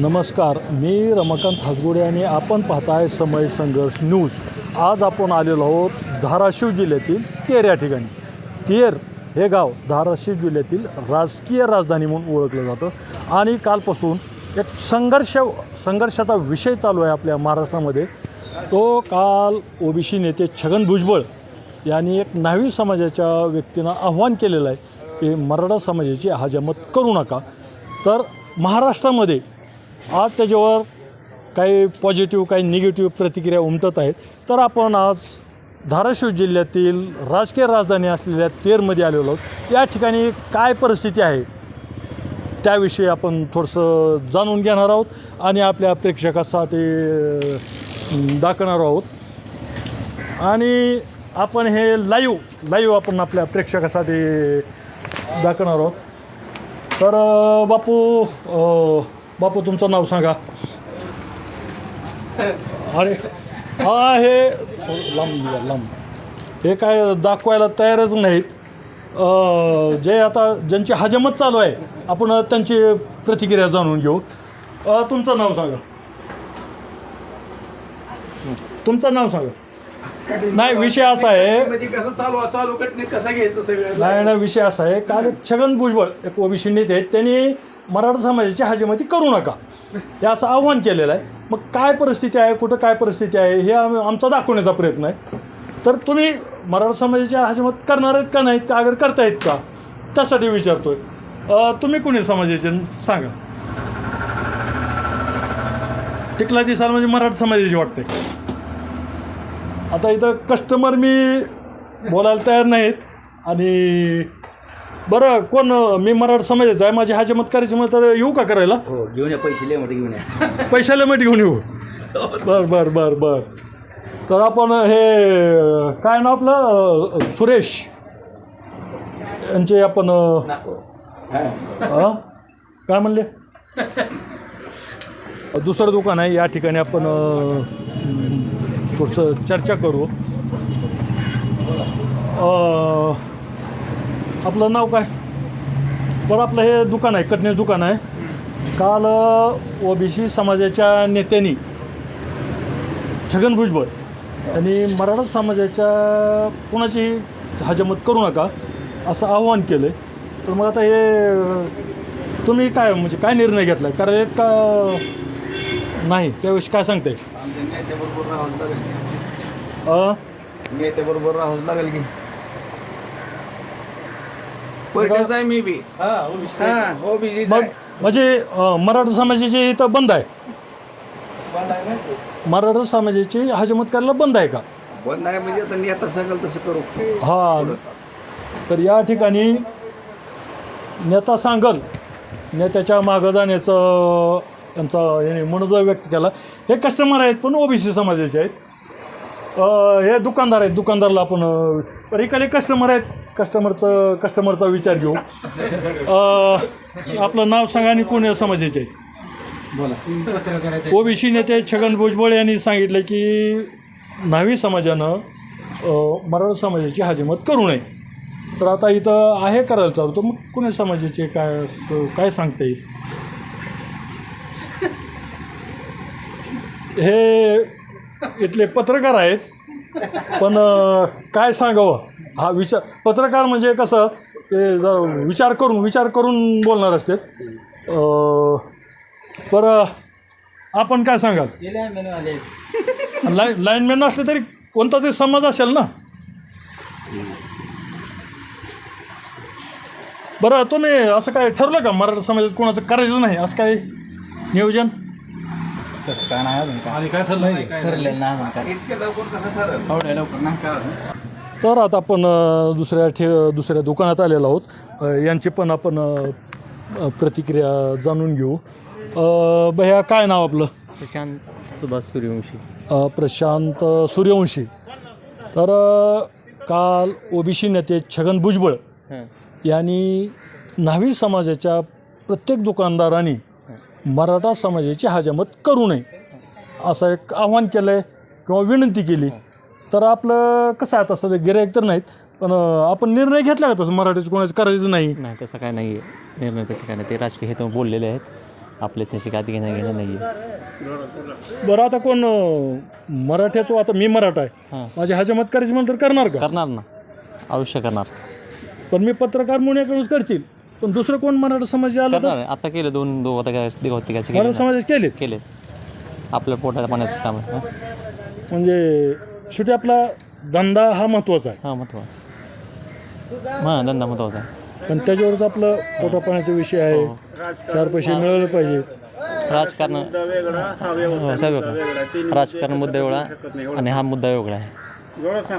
नमस्कार मी रमाकांत हासगुडे आणि आपण पाहताय समय संघर्ष न्यूज. आज आपण आलेलो आहोत धाराशिव जिल्ह्यातील तेर या ठिकाणी. तेर हे गाव धाराशिव जिल्ह्यातील राजकीय राजधानी म्हणून ओळखलं जातं आणि कालपासून एक संघर्ष संघर्षाचा विषय चालू आहे आपल्या महाराष्ट्रामध्ये. तो काल ओबीसी नेते छगन भुजबळ यांनी एक न्हावी समाजाच्या व्यक्तींना आव्हान केलेलं आहे की मराठा समाजाची हजामत करू नका. तर महाराष्ट्रामध्ये आज त्याच्यावर काही पॉझिटिव्ह काही निगेटिव्ह प्रतिक्रिया उमटत आहेत. तर आपण आज धाराशिव जिल्ह्यातील राजकीय राजधानी असलेल्या तेरमध्ये आलेलो आहोत. या ठिकाणी काय परिस्थिती आहे त्याविषयी आपण थोडंसं जाणून घेणार आहोत आणि आपल्या प्रेक्षकासाठी दाखवणार आहोत. आणि आपण हे लाईव्ह लाईव्ह आपण आपल्या प्रेक्षकासाठी दाखवणार आहोत. तर बापू बापू तुमचं नाव सांगा. अरे हा हे लांब लांब. हे काय दाखवायला तयारच नाहीत. जे आता ज्यांची हजमत चालू आहे आपण त्यांची प्रतिक्रिया जाणून घेऊ. तुमचं नाव सांगा. तुमचं नाव सांगा. नाही विषय असा आहे. नाही नाही विषय असा आहे. एक छगन भुजबळ एक ओबीसी नेते आहेत त्यांनी मराठा समाजाची हजेमती करू नका. हे असं आव्हान केलेलं आहे. मग काय परिस्थिती आहे? कुठं काय परिस्थिती आहे? हे आम आमचा दाखवण्याचा प्रयत्न आहे. तर तुम्ही मराठा समाजाची हजेमत करणार आहेत का नाही? त्या अगर करतायत का? त्यासाठी विचारतोय. आहे तुम्ही कुणी समाजाचे? सांगा. टिकला दिसाल म्हणजे मराठा समाजाची वाटते. आता इथं कस्टमर मी बोलायला तयार नाहीत. आणि बरं कोण मी मराठा समाजाचा आहे माझी हजमत करायची मग तर येऊ का करायला? हो घेऊन या पैसे लय मोठे घेऊन या. पैशाला मट घेऊन येऊ. बर बर बर बर. तर आपण हे काय नाव आपलं? अ, सुरेश. यांचे आपण अ, हा. काय म्हणले? दुसरं दुकान आहे या ठिकाणी आपण अ, थोडंसं चर्चा करू. अ, आपलं नाव काय? बरं आपलं हे दुकान आहे कटनेस दुकान आहे. काल ओबीसी समाजाच्या नेत्यांनी छगन भुजबळ यांनी मराठा समाजाच्या कोणाची हजमत करू नका असं आव्हान केलं आहे तर मग आता हे तुम्ही काय म्हणजे काय निर्णय घेतला आहे करायत का नाही? त्याविषयी काय सांगते आमच्या नेत्याबरोबर राहावंच लागेल अ? नेत्याबरोबर राहावंच लागेल की. परट्याचा आहे मी बी. हा, ओबीसी. हा हो बीजी मग म्हणजे अ, मराठा समाजाची इथं बंद आहे. मराठा समाजाची हजमत करायला बंद आहे का? बंद आहे म्हणजे आता नेता सांगाल तसं करू. हा. तर या ठिकाणी नेता सांगल नेत्याच्या मागं जाण्याचं यांचा याने मनोदय व्यक्त केला. हे कस्टमर आहेत पण ओबीसी समाजाचे आहेत. अ, हे दुकानदार आहेत. दुकानदारला आपण अ, रिकाले कस्टमर आहेत. कस्टमरचं कस्टमरचा विचार घेऊ. आपलं नाव सांगा आणि कोण समाजाचे? आहेत ओबीसी नेते छगन भुजबळ यांनी सांगितलं की न्हावी समाजानं मराठा समाजाची हजेमत करू नये. तर आता इथं आहे करायला चालू. तर मग कुणी समाजाचे काय काय सांगता येईल? हे इथले पत्रकार आहेत. पण काय सांगावं? हा विचार पत्रकार म्हणजे कसं ते जर विचार करून विचार करून बोलणार असते. बरं आपण काय सांगाल. लाईन लाईनमॅन नसले तरी कोणता तरी समाज असेल ना? बरं तुम्ही असं काय ठरलं का? मराठा समाजात कोणाचं करायचं नाही? असं काय नियोजन? तसं काय नाही अजून काय. आणि काय ठरलं नाही. ठरलेलं नाही अजून काय. इतक्या लवकर कसं ठरल? एवढ्या लवकर नाही. तर आता आपण दुसऱ्या ठे दुसऱ्या दुकानात आलेलो आहोत. यांची पण आपण प्रतिक्रिया जाणून घेऊ. भैया काय नाव आपलं? प्रशांत सुभाष सूर्यवंशी. प्रशांत सूर्यवंशी. तर काल ओबीसी नेते छगन भुजबळ यांनी न्हावी समाजाच्या प्रत्येक दुकानदारांनी मराठा समाजाची हजामत करू नये असं एक आव्हान केलं आहे किंवा विनंती केली. तर आपलं कसं आहे तसं गिरायक तर नाहीत पण आपण निर्णय घेतला का तसं मराठीचं कोणाचं करायचं नाही. नाही तसं काय नाही आहे निर्णय तसं काय नाही. ते राजकीय हेतू बोललेले आहेत. आपले त्याशी काय घेणं घेणं नाही आहे बरं आता कोण मराठ्याचं आता मी मराठा आहे. हां. माझी हजमत करायची म्हणलं तर करणार का? करणार ना. अवश्य करणार. पण मी पत्रकार म्हणून एकडूनच करतील. पण दुसरं कोण मराठा समाज आलं तर? करणार आहे. आता केलं दोन दोन होता काय होते काय मराठा समाजाचे केले केले आपल्या पोटाला पाण्याचं काम आहे म्हणजे शेवटी आपला धंदा हा महत्त्वाचा आहे. हां महत्त्व हां धंदा महत्त्वाचा आहे. पण त्याच्यावरच आपलं पोटा पाण्याचा विषय आहे. चार पैसे मिळवले पाहिजे. राजकारण हो, सगळं. वेगळं राजकारण मुद्दा वेगळा आणि हा मुद्दा वेगळा आहे.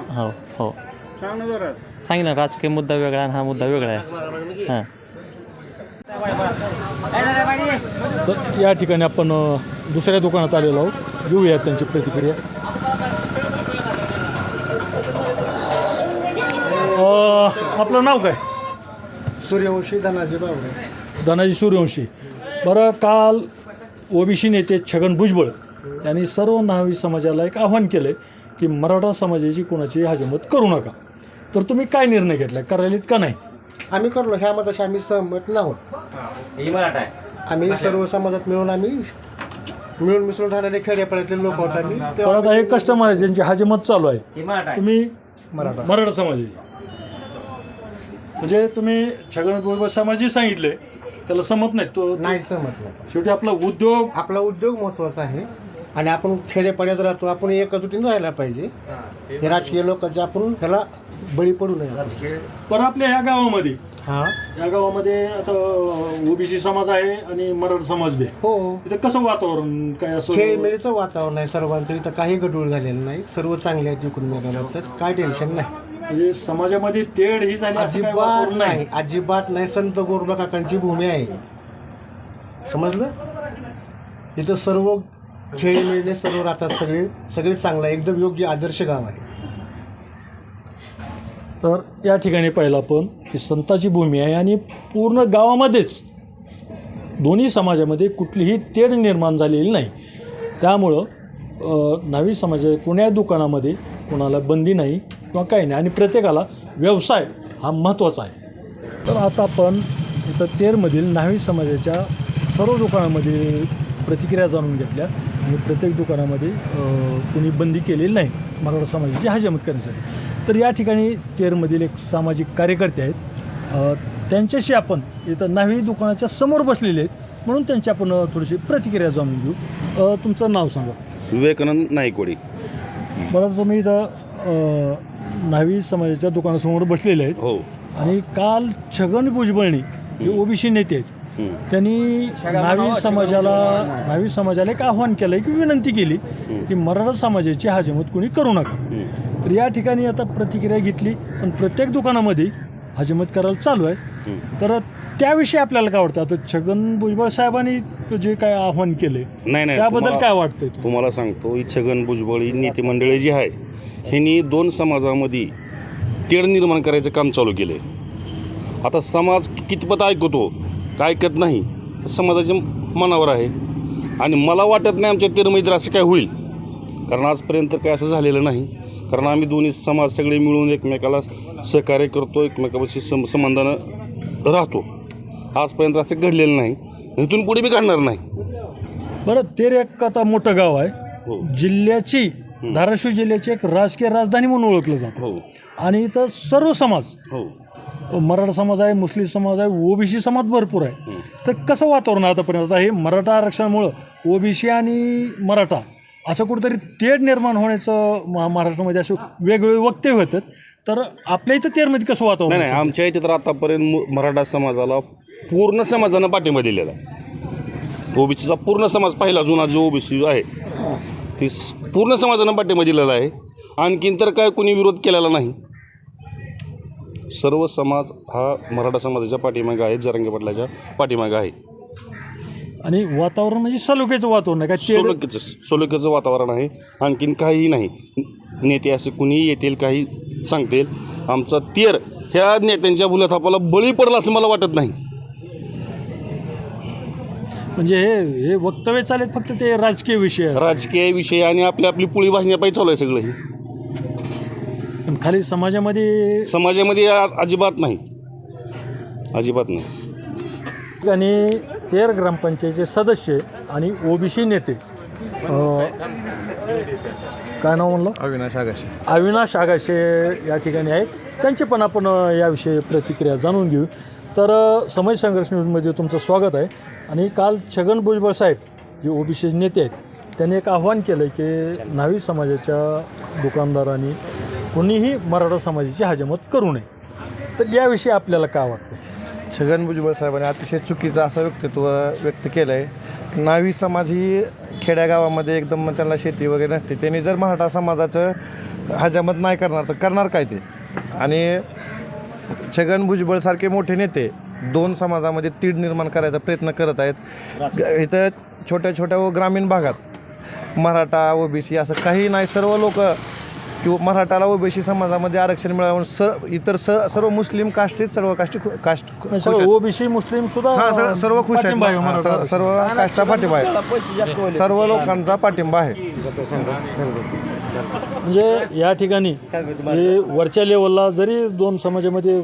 हो हो. सांगितलं राजकीय मुद्दा वेगळा आणि हा मुद्दा वेगळा आहे. हां. तर या ठिकाणी आपण अ, दुसऱ्या दुकानात आलेलो आहोत. घेऊया त्यांची प्रतिक्रिया. अ, आपलं नाव काय? सूर्यवंशी धनाजी बावडे. धनाजी सूर्यवंशी. बरं काल ओबीसी नेते छगन भुजबळ यांनी सर्व नावी समाजाला एक आव्हान केलं आहे की मराठा समाजाची कोणाची हजमत करू नका. तर तुम्ही काय निर्णय घेतला करायलेत का नाही? आम्ही करलो. ह्या मताशी आम्ही सहमत नाहोत. आम्ही सर्व समाजात मिळून आम्ही मिळून मिसळून राहणारे खेड्यापाड्यातले लोक होत आम्ही. पण तेव्हा आता हे कस्टमर आहे ज्यांची हजमत चालू आहे. तुम्ही मराठा. मराठा समाजाची. म्हणजे तुम्ही छगन समाजी सांगितले. त्याला समत नाही तो नाही सहमत नाही. शेवटी आपला उद्योग आपला उद्योग महत्त्वाचा आहे. आणि आपण खेड्यापाड्यात राहतो आपण एकजुटीने राहायला पाहिजे. हे राजकीय लोकांचे आपण ह्याला बळी पडू नये. पण आपल्या ह्या गावामध्ये हा. या गावामध्ये आता ओबीसी समाज आहे आणि मराठा समाज बी आहे. हो. इथं कसं वातावरण काय असं खेळीमेळीचं वातावरण आहे सर्वांचं. इथं काही गडूळ झालेलं नाही. सर्व चांगले आहेत एकूण मेघाला तर काय टेन्शन नाही. म्हणजे समाजामध्ये तेढ ही झाली असं काय अजिबात वातावरण नाही. नाही अजिबात नाही. संत गोरबा काकांची भूमी आहे समजलं? इथं सर्व खेळी मिळणे सर्व राहतात सगळे. सगळे चांगलं आहे. एकदम योग्य आदर्श गाव आहे. तर या ठिकाणी पाहिलं आपण ही संताची भूमी आहे आणि पूर्ण गावामध्येच दोन्ही समाजामध्ये कुठलीही तेढ निर्माण झालेली नाही. त्यामुळं अ, नावी समाज कोण्या दुकानामध्ये कोणाला बंदी नाही. किंवा काही नाही. आणि प्रत्येकाला व्यवसाय हा महत्त्वाचा आहे. तर आता आपण इथं तेरमधील नावी समाजाच्या सर्व दुकानामध्ये प्रतिक्रिया जाणून घेतल्या. आणि प्रत्येक दुकानामध्ये कोणी बंदी केलेली नाही मराठा समाजाची हजमत करण्यासाठी. तर या ठिकाणी तेरमधील एक सामाजिक कार्यकर्ते आहेत. त्यांच्याशी आपण इथं नावी दुकानाच्या समोर बसलेले आहेत. म्हणून त्यांची आपण थोडीशी प्रतिक्रिया जाणून घेऊ. तुमचं नाव सांगा. विवेकानंद नाईकवाडी. मला तुम्ही इथं न्हावी समाजाच्या दुकानासमोर बसलेले आहेत. हो. आणि काल छगन भुजबळणी हे ओबीसी नेते आहेत. त्यांनी न्हावी समाजाला न्हावी समाजाला एक आव्हान केलं की विनंती केली की मराठा समाजाची हजमत कोणी करू नका. तर या ठिकाणी आता प्रतिक्रिया घेतली पण प्रत्येक दुकानामध्ये हजमत करायला चालू आहे तर त्याविषयी आपल्याला काय वाटतं? आता छगन भुजबळ साहेबांनी जे काय आव्हान केले नाही नाही त्याबद्दल काय वाटतंय तुम्हाला? सांगतो ही छगन भुजबळ ही नेते मंडळी जी आहे ह्यांनी दोन समाजामध्ये तेढ निर्माण करायचं काम चालू केलं आहे आता समाज कितपत ऐकतो काय ऐकत नाही समाजाच्या मनावर आहे. आणि मला वाटत नाही आमच्या तेरमैत्र असं काय होईल. कारण आजपर्यंत काय असं झालेलं नाही. कारण आम्ही दोन्ही समाज सगळे मिळून एकमेकाला सहकार्य करतो एकमेकापाशी सम संबंधानं राहतो. आजपर्यंत असं घडलेलं नाही. इथून पुढे बी घडणार नाही. बरं तेर एक आता मोठं गाव आहे. हो. जिल्ह्याची धाराशिव जिल्ह्याची एक राजकीय राजधानी म्हणून ओळखलं जातं. हो. आणि इथं सर्व समाज हो. मराठा समाज आहे मुस्लिम समाज आहे ओबीसी समाज भरपूर आहे. तर कसं वातावरण आहे आतापर्यंत? आता हे मराठा आरक्षणामुळं ओबीसी आणि मराठा असं कुठंतरी तेढ निर्माण होण्याचं महा- महाराष्ट्रामध्ये असे वेगवेगळे वक्तव्य होतात. तर आपल्या इथं तेरमध्ये कसं वातावरण नाही नाही? आमच्या इथे तर आतापर्यंत मु- मराठा समाजाला पूर्ण समाजानं पाठिंबा दिलेला आहे. ओबीसीचा पूर्ण समाज पहिला जुना जो ओबीसी आहे ते स- पूर्ण समाजानं पाठिंबा दिलेला आहे. आणखीन तर काय कोणी विरोध केलेला नाही. सर्व समाज हा मराठा समाजाच्या पाठीमागे आहे जरंगे पाटलाच्या पाठीमागे आहे. आणि वातावरण म्हणजे सलोख्याचं वातावरण आहे. काय तेढ सोलोक्याचं सोलोक्याचं वातावरण आहे. आणखीन काहीही नाही. नेते असे कुणीही येतील काही सांगतील. आमचा तेर ह्या नेत्यांच्या भुलाथापाला बळी पडला असं मला वाटत नाही. म्हणजे हे हे वक्तव्य चालेत फक्त ते राजकीय विषय आहेत. राजकीय विषय आणि आपली आपली पुळी भाजण्यापायी चालू आहे सगळं हे. पण खाली समाजामध्ये समाजामध्ये आ- अजिबात नाही. अजिबात नाही. आणि तेर ग्रामपंचायतीचे सदस्य आणि ओबीसी नेते. काय नाव म्हणलं? अविनाश आगाशे. अविनाश आगाशे या ठिकाणी आहेत. त्यांचे पण आपण याविषयी प्रतिक्रिया जाणून घेऊ. तर अ, समाज संघर्ष न्यूजमध्ये तुमचं स्वागत आहे. आणि काल छगन भुजबळ साहेब जे ओबीसी नेते आहेत त्यांनी एक आव्हान केलं की न्हावी समाजाच्या दुकानदारांनी कोणीही मराठा समाजाची हजामत करू नये. तर याविषयी आपल्याला काय वाटतं छगन भुजबळ साहेबांनी अतिशय चुकीचं असं व्यक्तित्व व्यक्त केलं आहे नावी समाज ही खेड्यागावामध्ये एकदम त्यांना शेती वगैरे नसते. त्यांनी जर मराठा समाजाचं हजामत नाही करणार तर करणार काय ते? आणि छगन भुजबळसारखे मोठे नेते दोन समाजामध्ये तीड निर्माण करायचा प्रयत्न करत आहेत. इथं छोट्या छोट्या व ग्रामीण भागात मराठा ओबीसी असं काही नाही. सर्व लोक किंवा मराठाला ओबीसी समाजामध्ये आरक्षण मिळावं सर इतर स सर्व मुस्लिम कास्टचे सर्व कास्ट कास्ट आहेत. ओबीसी मुस्लिम सुद्धा हा, सर्व- खुश आहेत. हा, सर्व- कास्टचा पाठिंबा आहे. सर्व लोकांचा पाठिंबा आहे. म्हणजे या ठिकाणी हे वरच्या लेवलला जरी दोन समाजामध्ये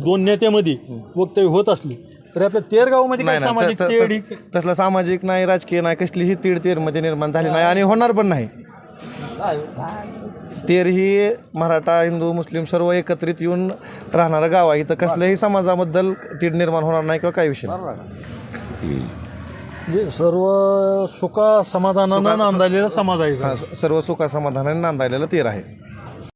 दोन नेत्यामध्ये वक्तव्य होत असली तरी आपल्या तेरगावमध्ये काय सामाजिक तेढ तस- तसलं सामाजिक नाही राजकीय नाही कसलीही तीड तेरमध्ये निर्माण झाली नाही आणि होणार पण नाही तेर ही मराठा हिंदू मुस्लिम सर्व एकत्रित येऊन राहणारं गाव आहे. इथं कसल्याही समाजाबद्दल तीड निर्माण होणार नाही किंवा काही विषय नाही. म्हणजे सर्व सुखा समाधानानं नांदायलेला समाज आहे हा, सर्व सुखा समाधानाने नांदायलेलं तेर आहे.